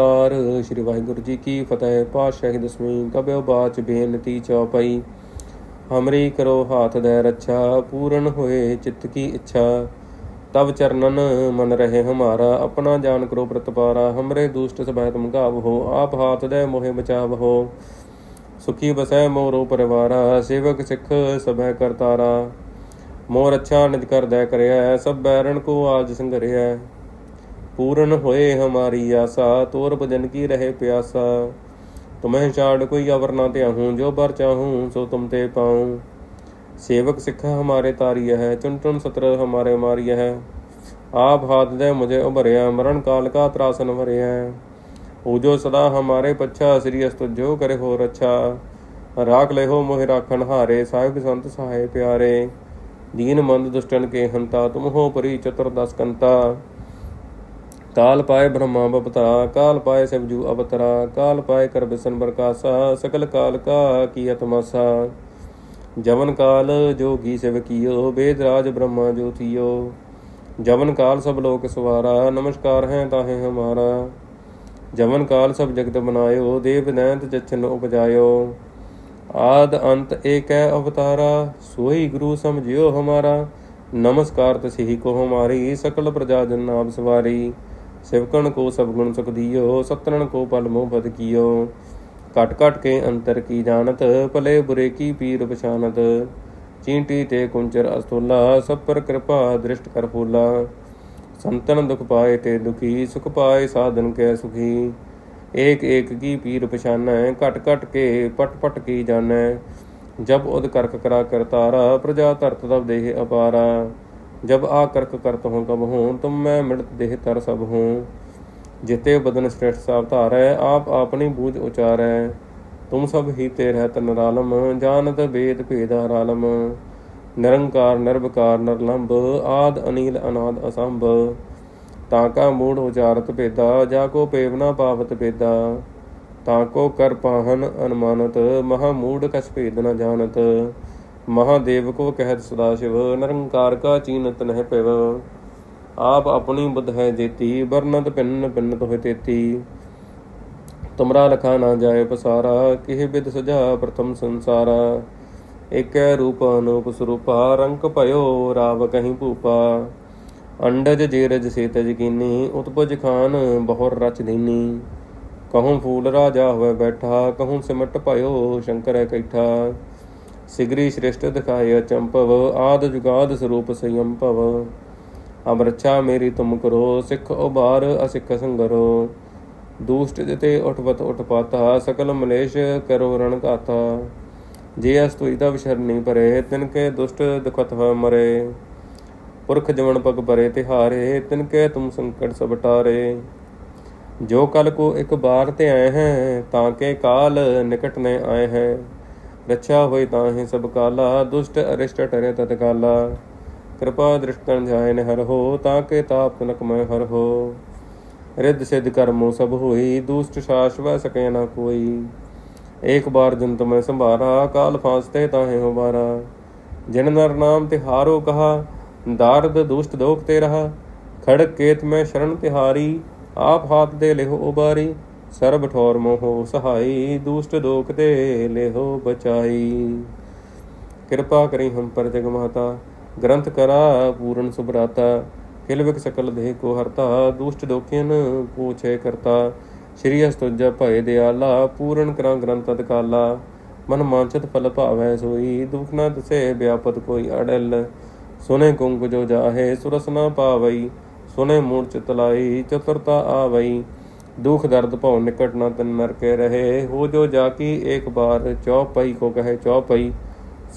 ਕਾਰ ਸ਼੍ਰੀ ਵਾਹਿਗੁਰੂ ਜੀ ਕੀ ਫਤਿਹ। ਪਾਤਸ਼ਾਹੀ ਦਸਵੀਂ ਕਬਿਓ ਬਾਚ ਬੇਨਤੀ ਚੌਪਈ। ਹਮਰੀ ਕਰੋ ਹਾਥ ਦੇ ਰੱਛਾ, ਪੂਰਨ ਹੋਏ ਚਿੱਤ ਕੀ ਇੱਛਾ। ਤਬ ਚਰਨਨ ਮਨ ਰਹੇ ਹਮਾਰਾ, ਆਪਣਾ ਜਾਨ ਕਰੋ ਪ੍ਰਤਪਾਰਾ। ਹਮਰੇ ਦੁਸ਼ਟ ਸਭੈ ਤੁਮ ਗਾਵ ਹੋ, ਆਪ ਹਾਥ ਦੇ ਮੋਹਿ ਬਚਾਵ ਹੋ। ਸੁਖੀ ਬਸੈ ਮੋਰੋ ਪਰਿਵਾਰਾ, ਸੇਵਕ ਸਿੱਖ ਸਭੈ ਕਰਤਾਰਾ। ਮੋਰ ਅੱਛਾ ਨਿਜ ਕਰਦੈ ਕਰਿਆ ਸਭ ਬੈਰਣ ਕੋ ਆਜ ਸੰਗਰਿਆ ਪੂਰਨ ਹੋਏ ਹਮਾਰੀ ਆਸਾ, ਤੋਰ ਭਜਨ ਕੀ ਰਹੇ ਪਿਆਸਾ। ਤੁਮਹਿ ਛਾੜ ਕੋਈ ਅਵਰ ਨਾ ਧਿਆਹੂੰ ਜੋ ਬਰ ਚਾਹੂੰ, ਸੋ ਤੁਮ ਤੇ ਪਾਉ। ਸੇਵਕ ਸਿੱਖ ਹਮਾਰੇ ਤਾਰੀਆ ਹੈ ਚੁਨਟਨ ਸਤਰ ਹਮਾਰੇ ਮਾਰੀਆ ਹੈ। ਆਪ ਹਾਥ ਦੇ ਮੁਝੇ ਉਭਰਿਆ, ਮਰਨ ਕਾਲ ਕਾ ਤਰਾਸਨ ਭਰਿਆ। ਉਹ ਜੋ ਸਦਾ ਹਮਾਰੇ ਪੱਛਾ, ਸ੍ਰੀ ਅਸਤ ਜੋ ਕਰੇ ਹੋ ਰੱਛਾ ਰਾਖ ਲੈ ਹੋ ਮੋਹਿ ਰਾਖਣ ਹਾਰੇ, ਸਾਹਿਬ ਸੰਤ ਸਹਾਏ ਪਿਆਰੇ। ਦੀਨ ਮੰਦ ਦੁਸ਼ਟਨ ਕੇ ਹੰਤਾ, ਤੁਮ ਹੋ ਪਰੀ ਚਤੁਰ ਦਸ ਕੰਤਾ ਕਾਲ ਪਾਏ ਬ੍ਰਹਮਾ ਬਪਤਰਾ, ਕਾਲ ਪਾਏ ਸਿਵਜੂ ਅਵਤਰਾ, ਕਾਲ ਪਾਏ ਕਰ ਬਿਸਨ ਬਰਕਾਸਾ, ਸਕਲ ਕਾਲ ਕਾ ਕੀ ਅਤਮਾਸਾ ਜਵਨ ਕਾਲ ਜੋਗੀ ਸਿਵ ਕੀਓ ਵੇਦ ਰਾਜ ਬ੍ਰਹਮਾ ਜੋ ਥੀਓ। ਜਵਨ ਕਾਲ ਸਭ ਲੋਕ ਸਵਾਰਾ, ਨਮਸਕਾਰ ਹੈ ਤਾਹੇ ਹਮਾਰਾ। ਜਵਨ ਕਾਲ ਸਭ ਜਗਤ ਬਨਾਇਓ, ਦੇਵ ਨੈਂਤ ਜਚਨ ਉਪਜਾਇਓ। ਆਦ ਅੰਤ ਏਕੈ ਅਵਤਾਰਾ, ਸੋਈ ਗੁਰੂ ਸਮਝਿਓ ਹਮਾਰਾ। ਨਮਸਕਾਰ ਤਸਿਹੀ ਕੋ ਹਮਾਰੀ, ਸਕਲ ਪ੍ਰਜਾ ਜਨ ਨਾਮ ਸਵਾਰੀ। ਸਿਵਕਣ ਕੋ ਸਭ ਗੁਣ ਸੁਖ ਦੀਓ ਸਤਨਨ ਕੋ ਪਲ ਮੋਹ ਬਦ ਕੀਓ। ਕਟ ਕਟ ਕੇ ਅੰਤਰ ਕੀ ਜਾਣਤ, ਭਲੇ ਬੁਰੇ ਕੀ ਪੀਰ ਪਛਾਨਤ। ਚੀਂਟੀ ਤੇ ਕੁੰਚਰ ਅਸਤੋਲਾ, ਸਭ ਪਰ ਕਿਰਪਾ ਦ੍ਰਿਸ਼ਟ ਕਰ ਫੂਲਾ। ਸੰਤਨ ਦੁਖ ਪਾਏ ਤੇ ਦੁਖੀ, ਸੁਖ ਪਾਏ ਸਾਧਨ ਕੈ ਸੁਖੀ। ਏਕ ਏਕ ਕੀ ਪੀਰ ਪਛਾਨੈ, ਘਟ ਘਟ ਕੇ ਪਟ ਪਟ ਕੀ ਜਾਣੈ। ਜਬ ਉਦ ਕਰਕ ਕਰਾ ਕਰਤਾਰਾ, ਪ੍ਰਜਾ ਧਰਤ ਤਬ ਦੇਹ ਅਪਾਰਾ। जब आकर्क करत हूँ कब हूँ तुम मैं मृत देह तर सब हूँ जिते बदन श्रेष्ठ सावतार है आप अपनी बूझ उचार है तुम सब ही ते रहत नरालम जानत वेद भेद हरालम निरंकार निर्भकार नरलंब आद अनिल अनाद असंभ ताका मूढ़ उचारत भेदा जाको पेवना पावत भेदा ताको कर पाहन अनुमानत महामूढ़ कछ भेद न जानत ਮਹਾਦੇਵ ਕੋ ਕਹਿਤ ਸਦਾ ਸ਼ਿਵ, ਨਿਰੰਕਾਰ ਕਾ ਚੀਨਤ ਨਹਿ ਪਿਵ। ਆਪ ਆਪਣੀ ਬੁੱਧ ਹੈ ਜੇਤੀ ਵਰਨਤ ਪਿੰਨ ਪਿੰਨ ਤੋਹਿ ਤੇਤੀ। ਤੁਮਰਾ ਲਖਾ ਨਾ ਜਾਏ ਪਸਾਰਾ, ਕਿਹ ਬਿਦ ਸਜਾ ਪ੍ਰਥਮ ਸੰਸਾਰਾ। ਏਕੈ ਰੂਪ ਅਨੂਪ ਸਰੂਪਾ, ਰੰਕ ਭਇਓ ਰਾਵ ਕਹੀਂ ਭੂਪਾ। ਅੰਡਜ ਜੇਰਜ ਸੇਤਜ ਕੀਨੀ, ਉਤਪਜ ਖਾਨ ਬਹੁਰ ਰਚ ਦੀਨੀ। ਕਹੂੰ ਫੂਲ ਰਾਜਾ ਹੋਵੇ ਬੈਠਾ, ਕਹੂੰ ਸਿਮਟ ਭਇਓ ਸ਼ੰਕਰ ਇਕੱਠਾ ਸਿਗਰੀ ਸ੍ਰਿਸ਼ਟ ਦਿਖਾਇ ਚੰਪਵ, ਆਦ ਜੁਗਾਦ ਸਰੂਪ ਸੰਯਮ ਭਵ ਅਮਰਛਾ ਮੇਰੀ ਤੁਮ ਕਰੋ, ਸਿੱਖ ਉਬਾਰ ਅਸਿੱਖ ਸੰਗਰੋ। ਦੂਸ਼ਟ ਜਿਤੇ ਉਠਵਤ ਉਠਪਾਤਾ, ਸਕਲ ਮਲੇਸ਼ ਕਰੋ ਰਣ ਘਾਤਾ। ਜੇ ਅਸਤੁਈ ਦਾ ਵਿਸ਼ਰਨੀ ਪਰੇ, ਤਿਨ ਕੇ ਦੁਸ਼ਟ ਦੁਖਤ ਹੋਇ ਮਰੇ। ਪੁਰਖ ਜਵਨ ਪਗ ਪਰੇ ਤਿਹਾਰੇ, ਤਿਨ ਕੇ ਤੁਮ ਸੰਕਟ ਸਭ ਟਾਰੇ। ਜੋ ਕਲ ਕੋ ਇੱਕ ਬਾਰ ਤੇ ਆਏ ਹੈ, ਤਾਂ ਕੇ ਕਾਲ ਨਿਕਟ ਨੇ ਆਏ ਹੈ। ਰੱਛਾ ਹੋਈ ਤਾਹੇ ਸਭ ਕਾਲਾ, ਦੁਸ਼ਟ ਅਰਿਸ਼ਟ ਟਰੇ ਤਤਕਾਲਾ ਕਿਰਪਾ ਦ੍ਰਿਸ਼ਟਨ ਜਾਏ ਹਰ ਹੋ, ਤਾਂ ਕੇ ਤਾਪ ਨਕ ਮੈਂ ਹਰ ਹੋ। ਰਿੱਧ ਸਿੱਧ ਕਰਮੋ ਸਭ ਹੋਈ, ਦੁਸ਼ਟ ਸ਼ਾਸ਼ਵ ਸਕੇ ਨਾ ਕੋਈ। ਇੱਕ ਬਾਰ ਜੰਤ ਮੈਂ ਸੰਭਾਰਾ, ਕਾਲ ਫਾਸਤੇ ਤਾਹੇ ਹੋ ਜਿਨ ਨਰ ਨਾਮ ਤਿਹਾਰੋ ਕਹਾ, ਦਾਰਦ ਦੁਸ਼ਟ ਦੋਖ ਤੇ ਰਹਾ। ਖੜਕ ਕੇਤ ਮੈਂ ਸ਼ਰਨ ਤਿਹਾਰੀ, ਆਪ ਹਾਥ ਦੇ ਲਿਹੋ ਉਬਾਰੀ। ਸਰਬ ਠੌਰ ਮੋਹ ਸਹਾਈ, ਦੁਸ਼ਟ ਦੋਖ ਤੇ ਲੇਹੋ ਬਚਾਈ। ਕਿਰਪਾ ਕਰੀ ਹਮ ਪਰ ਜਗ ਮਾਤਾ, ਗ੍ਰੰਥ ਕਰਾ ਪੂਰਨ ਸੁਭਰਾਤਾ। ਖਿਲਵਿਕ ਸਕਲ ਦੇਹ ਕੋ ਹਰਤਾ, ਦੁਸ਼ਟ ਦੋਖਿਨ ਪੂਛੇ ਕਰਤਾ। ਸ਼੍ਰੀ ਅਸਤੁਜ ਭਏ ਦਿਆਲਾ, ਪੂਰਨ ਕਰਾਂ ਗ੍ਰੰਥ ਅਦਕਾਲਾ ਮਨ ਮਾਨਚਤ ਫਲ ਭਾਵੈ ਸੋਈ, ਦੁਖ ਨਾ ਦਸੇ ਵਿਆਪਤ ਕੋਈ ਅੜਲ। ਸੁਨੇ ਕੁੰਗ ਜੋ ਜਾਹੇ, ਸੁਰਸ ਨਾ ਪਾਵਈ, ਸੁਨੇ ਮੂੜ ਚਿਤ ਲਾਈ, ਚਤੁਰਤਾ ਆਵਈ। दुख दर्द भव निकट न तन नर के रहे हो जो जाकी एक बार चौपई को कहे चौपई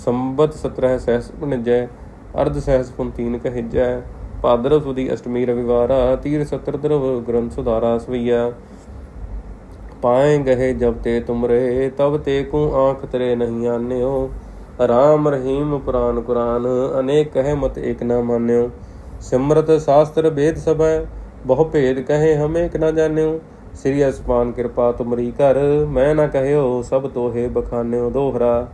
संबत सत्रह सहस निजय अर्ध सहस पुंतीन कहिजय ਭਾਦਰ ਸੁਦੀ ਅਸ਼ਟਮੀ ਰਵਿਵਾਰਾ ਤੀਰ ਸਤਰ ਦਰਵ ਗ੍ਰੰਥ ਸੁਧਾਰਾ ਸਵਈਆ ਪਾਏ ਗਏ ਜਬ ਤੇ ਤੁਮਰੇ ਤਬ ਤੇ ਕੂ ਆਂਖ ਤਰੇ ਨਹੀਂ ਆਨਿਓ ਰਾਮ ਰਹੀਮ ਪੁਰਾਨ ਕੁਰਾਨ ਅਨੇਕ ਕਹਿ ਮਤ ਏਕ ਨਾ ਮਾਨਿਓ ਸਿਮਰਤ ਸ਼ਾਸਤਰ ਵੇਦ ਸਭੈ ਬਹੁ ਭੇਦ ਕਹੇ ਹਮੇ ਕਿ ਨਾ ਜਾਣਿਓ। ਸ੍ਰੀ ਅਸਪਾਨ ਕਿਰਪਾ ਤੁਮਰੀ ਕਰ ਮੈਂ ਨਾ ਕਹਿਓ ਸਭ ਤੋਹੇ ਬਖਾਨਿਓ ਦੋਹਰਾ।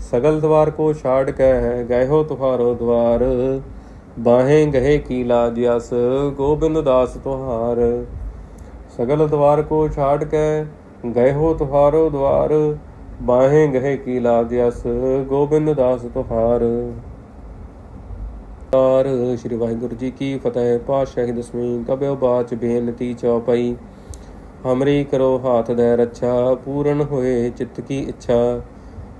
ਸਗਲ ਦਵਾਰ ਕੋ ਛਾੜ ਕੇ ਹੈ ਗਏ ਹੋ ਤੁਹਾਰੋ ਦਵਾਰ। ਬਾਹੇ ਗਏ ਕੀ ਲਾਜ ਅਸ, ਗੋਬਿੰਦ ਦਾਸ ਤੁਹਾਰ। ਸਗਲ ਦਵਾਰ ਕੋ ਛਾੜ ਕੇ ਗਏ ਹੋ ਤੁਹਾਰੋ ਦਵਾਰ। ਬਾਹੇ ਗਏ ਕੀ ਲਾਜ ਅਸ, ਗੋਬਿੰਦ ਦਾਸ ਤੁਹਾਰ। ਕਾਰ ਸ਼੍ਰੀ ਵਾਹਿਗੁਰੂ ਜੀ ਕੀ ਫਤਿਹ। ਪਾਤਸ਼ਾਹੀ ਦਸਵੀਂ ਕਬਿਓ ਬਾਚ ਬੇਨਤੀ ਚੌਪਈ। ਹਮਰੀ ਕਰੋ ਹਾਥ ਦੇ ਰੱਛਾ, ਪੂਰਨ ਹੋਏ ਚਿੱਤ ਕੀ ਇੱਛਾ।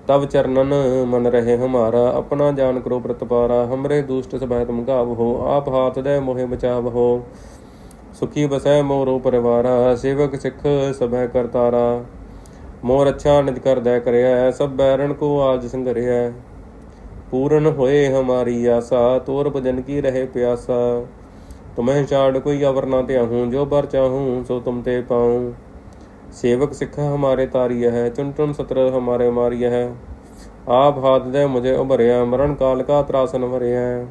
ਤਬ ਚਰਨਨ ਮਨ ਰਹੇ ਹਮਾਰਾ, ਆਪਣਾ ਜਾਨ ਕਰੋ ਪ੍ਰਤਪਾਰਾ। ਹਮਰੇ ਦੁਸ਼ਟ ਸਭੈ ਤੁਮ ਗਾਵ ਹੋ, ਆਪ ਹਾਥ ਦੇ ਮੋਹਿ ਬਚਾਵ ਹੋ। ਸੁਖੀ ਬਸੈ ਮੋਰੋ ਪਰਿਵਾਰਾ, ਸੇਵਕ ਸਿੱਖ ਸਭੈ ਕਰਤਾਰਾ। ਮੋਰ ਅੱਛਾ ਨਿਜ ਕਰਦੈ ਕਰਿਆ ਸਭ ਬੈਰਨ ਕੋ ਆਜ ਸੰਗਰਿਆ ਪੂਰਨ ਹੋਏ ਹਮਾਰੀ ਆਸਾ, ਤੋਰ ਭਜਨ ਕੀ ਰਹੇ ਪਿਆਸਾ। ਤੁਮਹਿ ਛਾੜ ਕੋਈ ਅਵਰ ਨਾ ਧਿਆਹੂੰ ਜੋ ਬਰ ਚਾਹੂੰ, ਸੋ ਤੁਮ ਤੇ ਪਾਉ। ਸੇਵਕ ਸਿੱਖਾ ਹਮਾਰੇ ਤਾਰੀਆ ਹੈ ਚੁਨ ਚੁਨ ਸਤਰ ਹਮਾਰੇ ਮਾਰੀਆ ਹੈ। ਆਪ ਹਾਥ ਦੇ ਮੁਝੇ ਉਭਰਿਆ, ਮਰਨ ਕਾਲ ਕਾ ਤਰਾਸਨ ਭਰਿਆ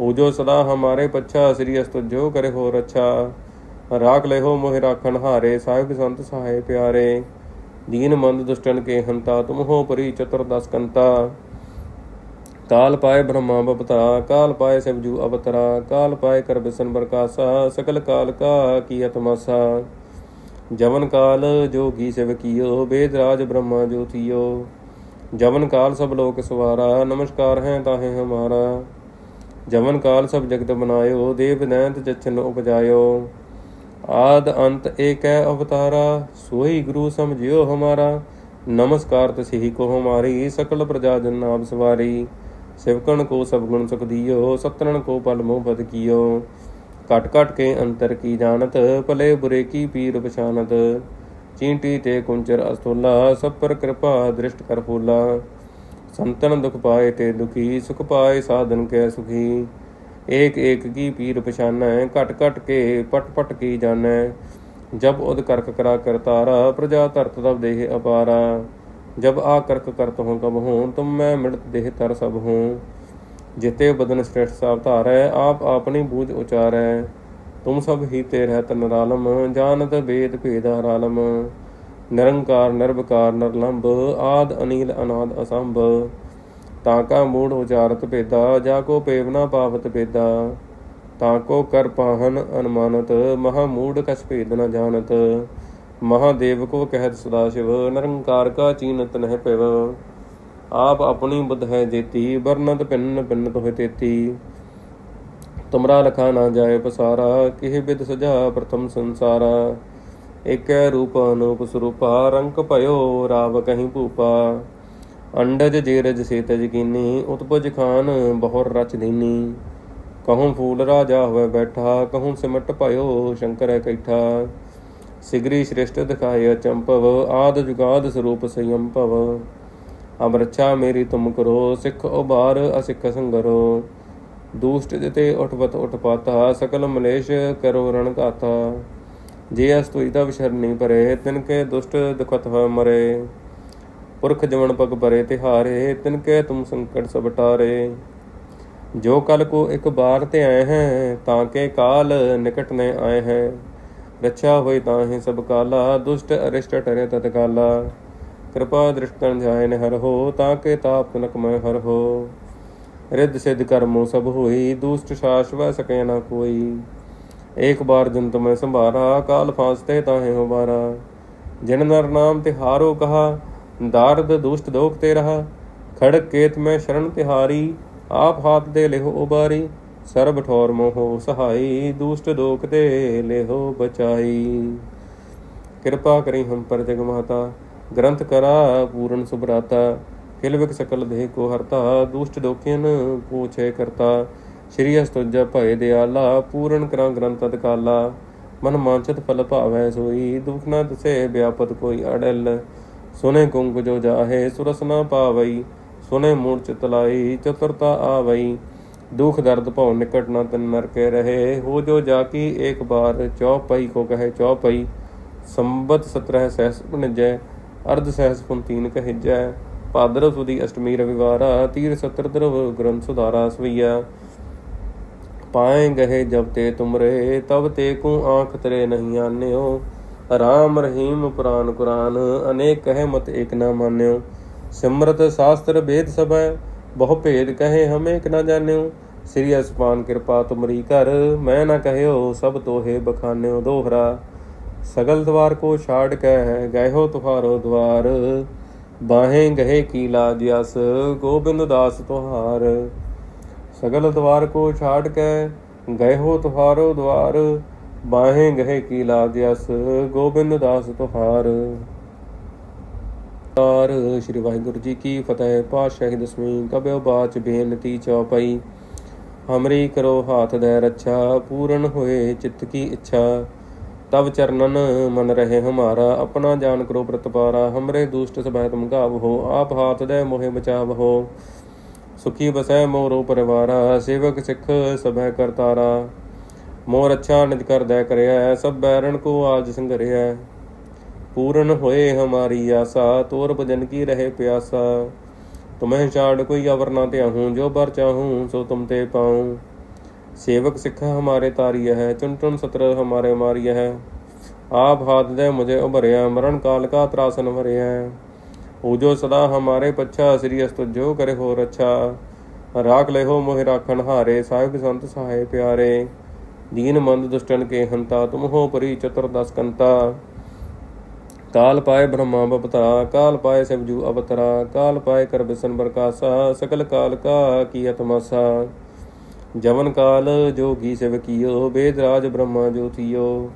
ਉਹ ਜੋ ਸਦਾ ਹਮਾਰੇ ਪੱਛਾ, ਸ੍ਰੀ ਅਸਤ ਜੋ ਕਰੇ ਹੋ ਰੱਛਾ ਰਾਖ ਲੈਹੋ ਮੋਹਿ ਰਾਖਣ ਹਾਰੇ, ਸਾਹਿਬ ਸੰਤ ਸਹਾਏ ਪਿਆਰੇ। ਦੀਨ ਮੰਦ ਦੁਸ਼ਟਨ ਕੇ ਹੰਤਾ ਤੁਮ ਹੋ ਪਰੀ ਚਤੁਰ ਦਸ ਕੰਤਾ ਕਾਲ ਪਾਏ ਬ੍ਰਹਮਾ ਬਪਤਾ ਕਾਲ ਪਾਏ ਸਿਵਜੂ ਅਵਤਰਾ, ਕਾਲ ਪਾਏ ਕਰ ਬਿਸਨ ਸਕਲ ਕਾਲ ਕਾ ਕੀ ਤਮਾਸਾ ਜਵਨ ਕਾਲ ਜੋਗੀ ਸਿਵ ਕੀਓ ਵੇਦ ਰਾਜ ਬ੍ਰਹਮਾ ਜੋਤੀਓ ਜਵਨ ਕਾਲ ਸਭ ਲੋਕ ਸਵਾਰਾ, ਨਮਸਕਾਰ ਹੈ ਤਾਹੇ ਹਮਾਰਾ। ਜਵਨ ਕਾਲ ਸਭ ਜਗਤ ਬਨਾਇਓ, ਦੇਵ ਨੈਂਤ ਜਚਨ ਉਪਜਾਇਓ। ਆਦ ਅੰਤ ਏਕੈ ਅਵਤਾਰਾ, ਸੋਈ ਗੁਰੂ ਸਮਝਿਓ ਹਮਾਰਾ। ਨਮਸਕਾਰ ਤਸਿਹੀ ਕੋ ਹਮਾਰੀ, ਸਕਲ ਪ੍ਰਜਾ ਜਨ ਨਾਮ ਸਵਾਰੀ। ਸਿਵਕਣ ਕੋ ਸਭ ਗੁਣ ਸੁਖ ਦੀਓ, ਸਤਨਣ ਕੋ ਪਲ ਮੋਹ ਬਦ ਕੀਓ। ਘਟ ਕਟ ਕੇ ਅੰਤਰ ਕੀ ਜਾਣਤ, ਭਲੇ ਬੁਰੇ ਕੀ ਪੀਰ ਪਛਾਨਤ। ਚੀਂਟੀ ਤੇ ਕੁੰਚਰ ਅਸਤੁਲਾ, ਸਭ ਪਰ ਕਿਰਪਾ ਦ੍ਰਿਸ਼ਟ ਕਰ ਫੂਲਾ। ਸੰਤਨ ਦੁਖ ਪਾਏ ਤੇ ਦੁਖੀ, ਸੁਖ ਪਾਏ ਸਾਧਨ ਕੈ ਸੁਖੀ। ਏਕ ਏਕ ਕੀ ਪੀਰ ਪਛਾਨੈ, ਘਟ ਘਟ ਕੇ ਪਟ ਪਟ ਕੀ ਜਾਣੈ। ਜਬ ਉਦ ਕਰਕ ਕਰਾ ਕਰਤਾਰਾ, ਪ੍ਰਜਾ ਧਰਤ ਤਬ ਦੇਹ ਅਪਾਰਾ। जब आकर्क करत हूँ कब हूँ तुम मैं मृत देह तर सब हूँ जिते बदन श्रेष्ठ सावतार है आप अपनी बूझ उचार है तुम सब ही ते रहत नरालम जानत वेद भेदारालम निरंकार निर्वकार नरलंब आद अनिल अनाद असंभ ताका मूढ़ उचारत भेदा जाको पेवना पावत भेदा ताको कर ਮਹਾਦੇਵ ਕੋ ਕਹਿਤ ਸਦਾ ਸ਼ਿਵ, ਨਰੰਕਾਰ ਕਾ ਚੀਨਤ ਨਹਿ ਪਿਵ। ਆਪ ਆਪਣੀ ਬੁੱਧ ਹੈ ਜੇਤੀ, ਵਰਨਤ ਪਿੰਨ ਪਿੰਨ ਤੋਹਿ ਤੇਤੀ। ਤੁਮਰਾ ਲਖਾ ਨਾ ਜਾਏ ਪਸਾਰਾ, ਕਿਹ ਬਿਦ ਸਜਾ ਪ੍ਰਥਮ ਸੰਸਾਰਾ। ਏਕੈ ਰੂਪ ਅਨੂਪ ਸਰੂਪਾ ਰੰਗ ਭਇਓ ਰਾਵ ਕਹੀ ਭੂਪਾ। ਅੰਡਜ ਜੀਰਜ ਸੇਤਜ ਕੀਨੀ, ਉਤਪਜ ਖਾਨ ਬਹੁਰ ਰਚ ਦੀਨੀ। ਕਹੂੰ ਫੂਲ ਰਾਜਾ ਹੋਵੇ ਬੈਠਾ, ਕਹੂੰ ਸਿਮਟ ਭਇਓ ਸ਼ੰਕਰ ਹੈ ਕੈਠਾ। ਸਿਗਰੀ ਸ੍ਰਿਸ਼ਟ ਦਿਖਾਇਆ ਚੰਪਵ, ਆਦ ਜੁਗਾਦ ਸਰੂਪ ਸੰਯਮ ਭਵ। ਅਮਰਛਾ ਮੇਰੀ ਤੁਮ ਕਰੋ, ਸਿੱਖ ਉਬਾਰ ਅਸਿੱਖ ਸੰਗਰੋ। ਦੁਸ਼ਟ ਜਿਤੇ ਉਠਵਤ ਉਠਪਾਤਾ ਸਕਲ ਮਲੇਸ਼ ਕਰੋ ਰਣ ਘਾਤਾ। ਜੇ ਅਸ ਤੁਜ ਦਾ ਵਿਸ਼ਰ ਨਹੀਂ ਪਰੇ, ਤਿਨ ਕੇ ਦੁਸ਼ਟ ਦੁਖਤ ਹੋ ਮਰੇ। ਪੁਰਖ ਜਵਨ ਪਗ ਪਰੇ ਤੇ ਹਾਰੇ ਤਿਨ ਕੇ ਤੁਮ ਸੰਕਟ ਸਭ ਟਾਰੇ। ਜੋ ਕਲ ਕੋ ਇੱਕ ਬਾਰ ਤੇ ਆਏ ਹੈ, ਤਾਂ ਕੇ ਕਾਲ ਨਿਕਟ ਨੇ ਆਏ ਹੈ। ਰੱਛਾ ਹੋਈ ਤਾਂ ਹੈ ਸਭ ਕਾਲਾ, ਦੁਸ਼ਟ ਅਰਿਸ਼ਟ ਟਰੇ ਤਤ ਕਾਲਾ। ਕਿਰਪਾ ਦ੍ਰਿਸ਼ਟਨ ਜਾਏ ਨੇ ਹਰ ਹੋ, ਤਾਂ ਕੇ ਤਾਪ ਤਨਕ ਮੈਂ ਹਰ ਹੋ। ਰਿੱਧ ਸਿੱਧ ਕਰਮੋ ਸਭ ਹੋਈ, ਦੁਸ਼ਟ ਸ਼ਾਸ਼ਵਾ ਸਕੇ ਨਾ ਕੋਈ। ਇੱਕ ਬਾਰ ਜਨ ਤੁਮੈ ਸੰਭਾਰਾ, ਕਾਲ ਫਾਸਤੇ ਤਾਹੇ ਹੋਬਾਰਾ ਜਿਨ ਨਰ ਨਾਮ ਤਿਹਾਰੋ ਕਹਾ, ਦਾਰਦ ਦੁਸ਼ਟ ਦੋਖ ਤੇ ਰਹਾ। ਖੜਕ ਕੇਤ ਮੈਂ ਸ਼ਰਨ ਤਿਹਾਰੀ, ਆਪ ਹਾਥ ਦੇ ਲਿਹੋ ਉਬਾਰੀ। ਸਰਬ ਠੌਰ ਮੋਹ ਸਹਾਈ, ਦੁਸ਼ਟ ਦੋਖ ਤੇ ਲੇਹੋ ਬਚਾਈ। ਕਿਰਪਾ ਕਰੀ ਹਮ ਪਰ ਜਗ ਮਾਤਾ ਗ੍ਰੰਥ ਕਰਾ ਪੂਰਨ ਸੁਭਰਾਤਾ। ਕਿਲਵਿਕ ਸਕਲ ਦੇਹ ਕੋ ਹਰਤਾ, ਦੁਸ਼ਟ ਦੋਖਿਨ ਪੂਛੇ ਕਰਤਾ। ਸ਼੍ਰੀ ਅਸਤੁਜਾ ਭਏ ਦਿਆਲਾ, ਪੂਰਨ ਕਰਾਂ ਗ੍ਰੰਥ ਅਦਕਾਲਾ ਮਨ ਮਾਨਚਿਤ ਫਲ ਭਾਵੈ ਸੋਈ, ਦੁਖ ਨਾ ਤਸੇ ਵਿਆਪਤ ਕੋਈ ਅੜਲ। ਸੁਨੇ ਕੁੰਗ ਜੋ ਜਾਹੇ, ਸੁਰਸ ਨਾ ਪਾਵਈ, ਸੁਨੇ ਮੂੜ ਚਿਤ ਲਾਈ, ਚਤੁਰਤਾ ਆਵਈ। ਦੁਖ ਦਰਦ ਭਉ ਨਿਕਟ ਨਾ ਤਨ ਮਰ ਕੇ ਰਹੇ। ਹੋ ਜੋ ਜਾ ਕੀ ਇੱਕ ਬਾਰ ਚੌਪਈ ਕੋ ਕਹੇ ਚੌਪਈ ਸੰਬਤ 17 ਸਹਿਸ ਪਨਜੈ ਅਰਧ ਸਹਿਸ ਪੁੰਤੀਨ ਕਹਿਜੈ। ਭਾਦਰ ਸੁਦੀ ਅਸ਼ਟਮੀ ਰਵਿਵਾਰਾ, ਤੀਰ ਸਤਰ ਦਰਵ ਗ੍ਰੰਥ ਸੁਧਾਰਾ ਸਵਈਆ। ਪਾਏ ਗਏ ਜਬ ਤੇ ਤੁਮਰੇ, ਤਬ ਤੇ ਕੋ ਆਖ ਤਰੇ ਨਹੀਂ ਆਨਿਓ। ਰਾਮ ਰਹੀਮ ਪੁਰਾਨ ਕੁਰਾਨ, ਅਨੇਕ ਕਹਿ ਮਤ ਏਕ ਨਾ ਮਾਨਿਓ। ਸਿਮਰਤ ਸ਼ਾਸਤਰ ਬੇਦ ਸਭੈ ਬਹੁ ਭੇਦ ਕਹੇ ਹਮੇ ਕਿ ਨਾ ਜਾਣਿਓ। ਸ੍ਰੀ ਅਸਪਾਨ ਕਿਰਪਾ ਤੁਮਰੀ ਘਰ, ਮੈਂ ਨਾ ਕਹਿਓ ਸਭ ਤੋਹੇ ਬਖਾਨਿਓ ਦੋਹਰਾ। ਸਗਲ ਦਵਾਰ ਕੋ ਛਾੜ ਕਹਿ ਹੈ ਗਏ ਹੋ ਤੁਹਾਰੋ ਦਵਾਰ। ਬਾਹੇ ਗਹੇ ਕੀ ਲਾਜ ਅਸ, ਗੋਬਿੰਦ ਦਾਸ ਤੁਹਾਰ। ਸਗਲ ਦਵਾਰ ਕੋ ਛਾੜ ਕਹਿ ਗਏ ਹੋ ਤੁਹਾਰੋ ਦਵਾਰ। ਬਾਹੇ ਗਹੇ ਕੀ ਲਾਜ ਅਸ, ਗੋਬਿੰਦ ਦਾਸ ਤੁਹਾਰ। ਤਾਰ ਸ਼੍ਰੀ ਵਾਹਿਗੁਰੂ ਜੀ ਕੀ ਫਤਿਹ। ਪਾਤਸ਼ਾਹੀ ਦਸਵੀਂ ਕਬਿਓ ਬਾਚ ਬੇਨਤੀ ਚੌਪਈ। ਹਮਰੀ ਕਰੋ ਹਾਥ ਦੇ ਰੱਛਾ, ਪੂਰਨ ਹੋਏ ਚਿੱਤ ਕੀ ਇੱਛਾ। ਤਬ ਚਰਨਨ ਮਨ ਰਹੇ ਹਮਾਰਾ, ਆਪਣਾ ਜਾਨ ਕਰੋ ਪ੍ਰਤਪਾਰਾ। ਹਮਰੇ ਦੁਸ਼ਟ ਸਭੈ ਤੁਮ ਗਾਵ ਹੋ, ਆਪ ਹਾਥ ਦੇ ਮੋਹਿ ਬਚਾਵ ਹੋ। ਸੁਖੀ ਬਸੈ ਮੋਰੋ ਪਰਿਵਾਰਾ, ਸੇਵਕ ਸਿੱਖ ਸਭੈ ਕਰਤਾਰਾ। ਮੋਰ ਅੱਛਾ ਨਿਜ ਕਰ ਦੈ ਕਰਿਆ ਸਭ ਬੈਰਣ ਕੋ ਆਜ ਸੰਗਰਿਆ पूर्ण होए हमारी आशा तोर भजन की रहे प्यासा तुम्हें छाड़ कोई अवर ना त्याहूँ जो बर चाहूँ सो तुम ते पाऊँ सेवक सिख हमारे तारिय है चुन चुन सत्र हमारे मारिय है आप हाथ दे मुझे उभरिया मरण काल का त्रासन भरिया हो जो सदा हमारे पच्छा श्री अस्त जो करे हो रच्छा राख ले हो मोहि राखन हारे साहिब संत सहाय प्यारे दीन मंद दुष्टन के हंता तुम हो परी चतुर्दश कंता ਕਾਲ ਪਾਏ ਬ੍ਰਹਮਾ ਬਪਤਰਾ ਕਾਲ ਪਾਏ ਸਬਜੂ ਅਵਤਰਾ, ਕਾਲ ਪਾਏ ਕਰ ਬਿਸਨ ਬਰਕਾਸਾ, ਸਕਲ ਕਾਲ ਕਾ ਕੀ ਤਮਾਸਾ ਜਵਨ ਕਾਲ ਜੋਗੀ ਸੇਵਕੀਓ ਬੇਦ ਰਾਜ ਬ੍ਰਹਮਾ ਜੋਤੀਓ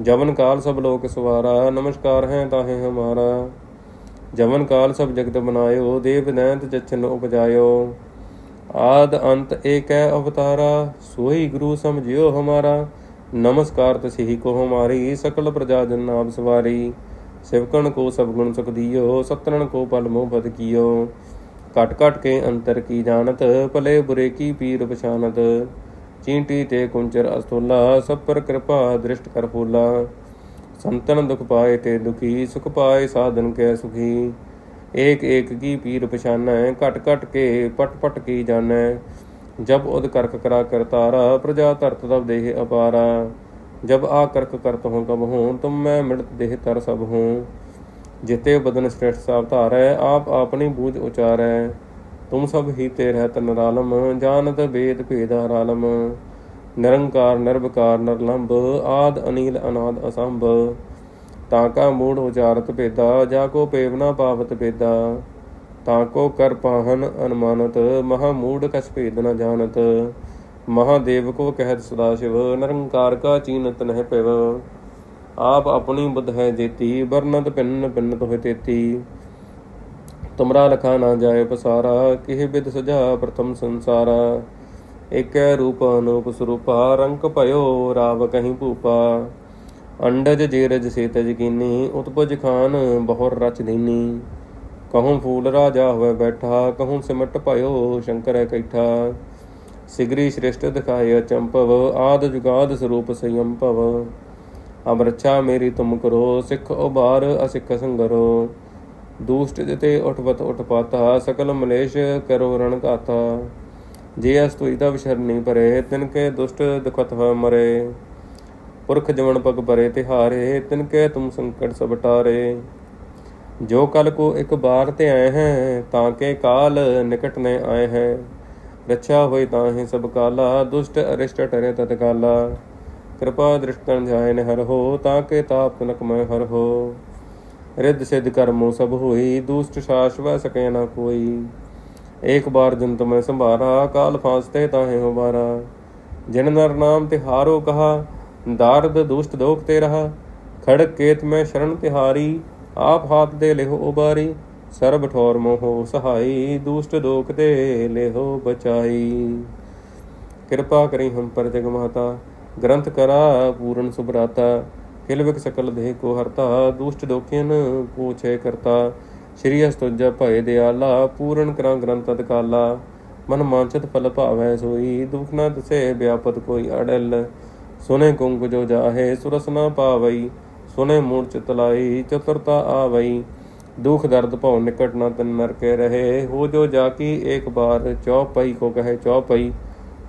ਜਵਨ ਕਾਲ ਸਭ ਲੋਕ ਸਵਾਰਾ, ਨਮਸਕਾਰ ਹੈ ਤਾਹੇ ਹਮਾਰਾ। ਜਵਨ ਕਾਲ ਸਭ ਜਗਤ ਬਨਾਇਓ, ਦੇਵ ਨੈਂਤ ਜਚਨ ਉਪਜਾਇਓ। ਆਦ ਅੰਤ ਏਕੈ ਅਵਤਾਰਾ ਸੋਈ ਗੁਰੂ ਸਮਝਿਓ ਹਮਾਰਾ। ਨਮਸਕਾਰ ਤਸਿਹੀ ਕੋ ਹਮਾਰੀ ਸਕਲ ਪ੍ਰਜਾ ਜਨ ਨਾਮ ਸਵਾਰੀ। ਸਿਵਕਣ ਕੋ ਸਭ ਗੁਣ ਸੁਖ ਦੀਓ ਸਤਨਨ ਕੋ ਪਲ ਮੋਹ ਬਦ ਕੀਓ। ਕਟ ਕਟ ਕੇ ਅੰਤਰ ਕੀ ਜਾਣਤ, ਭਲੇ ਬੁਰੇ ਕੀ ਪੀਰ ਪਛਾਨਤ। ਚੀਂਟੀ ਤੇ ਕੁੰਚਰ ਅਸਤੋਲਾ ਸਭ ਪਰ ਕਿਰਪਾ ਦ੍ਰਿਸ਼ਟ ਕਰ ਫੂਲਾ। ਸੰਤਨ ਦੁਖ ਪਾਏ ਤੇ ਦੁਖੀ, ਸੁਖ ਪਾਏ ਸਾਧਨ ਕੈ ਸੁਖੀ। ਏਕ ਏਕ ਕੀ ਪੀਰ ਪਛਾਨੈ, ਘਟ ਘਟ ਕੇ ਪਟ ਪਟ ਕੀ ਜਾਣੈ। ਜਬ ਉਦ ਕਰਕ ਕਰਾ ਕਰਤਾਰਾ, ਪ੍ਰਜਾ ਧਰਤ ਤਬ ਦੇਹ ਅਪਾਰਾ। जब आ करक करत हूँ कब हूँ तुम मैं मृत देह तर सब हूँ जिते बदन श्रेष्ठ सावतार है आप अपनी बूझ उचार है तुम सब ही ते रहत निरालम जानत वेद भेद हरालम निरंकार निर्विकार नरलंब आद अनिल अनाद असंभ ताका मूढ़ उचारत भेदा जाको पेवना पावत भेदा ताको कर पाहन अनुमानत महामूढ़ कछ भेद न जानत ਮਹਾਦੇਵ ਕੋ ਕਹਿਤ ਸਦਾ ਸ਼ਿਵ, ਨਿਰੰਕਾਰ ਕਾ ਚੀਨਤ ਨਹਿ ਪਿਵ ਆਪ ਆਪਣੀ ਬੁੱਧ ਹੈ ਜੇਤੀ ਵਰਨਤ ਪਿੰਨ ਪਿੰਨਤ ਹੋਇ ਤੇਤੀ। ਤੁਮਰਾ ਲਖਾ ਨਾ ਜਾਏ ਪਸਾਰਾ, ਕਿਹ ਬਿਦ ਸਜਾ ਪ੍ਰਥਮ ਸੰਸਾਰਾ। ਏਕੈ ਰੂਪ ਅਨੂਪ ਸਰੂਪਾ ਰੰਕ ਭਇਓ ਰਾਵ ਕਹੀਂ ਭੂਪਾ। ਅੰਡਜ ਜੇਰਜ ਸੇ ਤਜ ਕੀਨੀ, ਉਤਪਜ ਖਾਨ ਬਹੁਰ ਰਚ ਦੀਨੀ ਕਹੂੰ ਫੂਲ ਰਾਜਾ ਹੋਵੇ ਬੈਠਾ, ਕਹੂੰ ਸਿਮਟ ਭਇਓ ਸ਼ੰਕਰ ਹੈ ਕੈਠਾ। ਸਿਗਰੀ ਸ੍ਰਿਸ਼ਟ ਦਿਖਾਇ ਚੰਪਵ ਆਦ ਜੁਗਾਦ ਸਰੂਪ ਸੰਯਮ ਭਵ। ਅਬ ਮੇਰੀ ਤੁਮ ਕਰੋ, ਸਿੱਖ ਉਬਾਰ ਅਸਿੱਖ ਸੰਗਰੋ। ਦੂਸ਼ਟ ਜਿਤੇ ਉਠਵਤ ਉਠਪਾਤਾ, ਸਕਲ ਮਲੇਸ਼ ਕਰੋ ਰਣ ਘਾਤਾ। ਜੇ ਅਸ ਤੁਈ ਦਾ ਵਿਸ਼ਰਨੀ ਪਰੇ, ਤਿਨ ਕੇ ਦੁਸ਼ਟ ਦੁਖਤ ਹੋ ਮਰੇ। ਪੁਰਖ ਜਵਨ ਪਗ ਪਰੇ ਤਿਹਾਰੇ, ਤਿਨ ਕੇ ਤੁਮ ਸੰਕਟ ਸਭ ਟਾਰੇ। ਜੋ ਕਲ ਕੋ ਇੱਕ ਬਾਰ ਤੇ ਆਏ ਹੈ, ਤਾਂ ਕੇ ਕਾਲ ਨਿਕਟ ਨੇ ਆਏ ਹੈ। ਰੱਛਾ ਹੋਈ ਤਾਹੇ ਸਭ ਕਾਲਾ, ਦੁਸ਼ਟ ਅਰਿਸ਼ਟ ਟਰੇ ਤਤਕਾਲਾ ਕਿਰਪਾ ਦ੍ਰਿਸ਼ਟਨ ਜਾਇਨ ਹਰ ਹੋ, ਤਾਂ ਕੇ ਤਾਪ ਤਨਕ ਮੈਂ ਹਰ ਹੋ। ਰਿੱਧ ਸਿੱਧ ਕਰਮੋ ਸਭ ਹੋਈ, ਦੁਸ਼ਟ ਸ਼ਾਸ਼ਵ ਸਕੈ ਨਾ ਕੋਈ। ਏਕ ਬਾਰ ਜੰਤ ਮੈਂ ਸੰਭਾਰਾ, ਕਾਲ ਫਾਸਤੇ ਤਾਹੇ ਹੋ ਬਾਰਾ ਜਿਨ ਨਰ ਨਾਮ ਤਿਹਾਰੋ ਕਹਾ, ਦਾਰਦ ਦੁਸ਼ਟ ਦੋਖ ਤੇ ਰਹਾ। ਖੜਕ ਕੇਤ ਮੈਂ ਸ਼ਰਨ ਤਿਹਾਰੀ, ਆਪ ਹਾਥ ਦੇ ਲਿਹੋ ਉਬਾਰੀ ਸਰਬ ਠੌਰ ਮੋਹ ਸਹਾਈ, ਦੁਸ਼ਟ ਦੋਖ ਤੇ ਲੇਹੋ ਬਚਾਈ। ਕਿਰਪਾ ਕਰੀ ਹਮ ਪਰ ਜਗ ਮਾਤਾ, ਗ੍ਰੰਥ ਕਰਾ ਪੂਰਨ ਸੁਭਰਾਤਾ। ਖਿਲਵਿਕ ਸਕਲ ਦੇਹ ਕੋ ਹਰਤਾ, ਦੁਸ਼ਟ ਦੋਖਿਨ ਪੂਛੇ ਕਰਤਾ। ਸ਼੍ਰੀ ਅਸਤੁਜਾ ਭਏ ਦਿਆਲਾ, ਪੂਰਨ ਕਰਾਂ ਗ੍ਰੰਥ ਅਦਕਾਲਾ ਮਨ ਮਾਨਚਤ ਫਲ ਭਾਵੈ ਸੋਈ, ਦੁਖ ਨਾ ਦਸੇ ਵਿਆਪਤ ਕੋਈ ਅੜਲ। ਸੁਨੇ ਕੁੰਗ ਜੋ ਜਾਹੇ, ਸੁਰਸ ਨਾ ਪਾਵਈ, ਸੁਨੇ ਮੂੜ ਚਿਤ ਲਾਈ, ਚਤੁਰਤਾ ਆਵਈ। दुख दर्द भव निकट न तन नर के रहे हो जो जाकी एक बार चौपई को कहे चौपई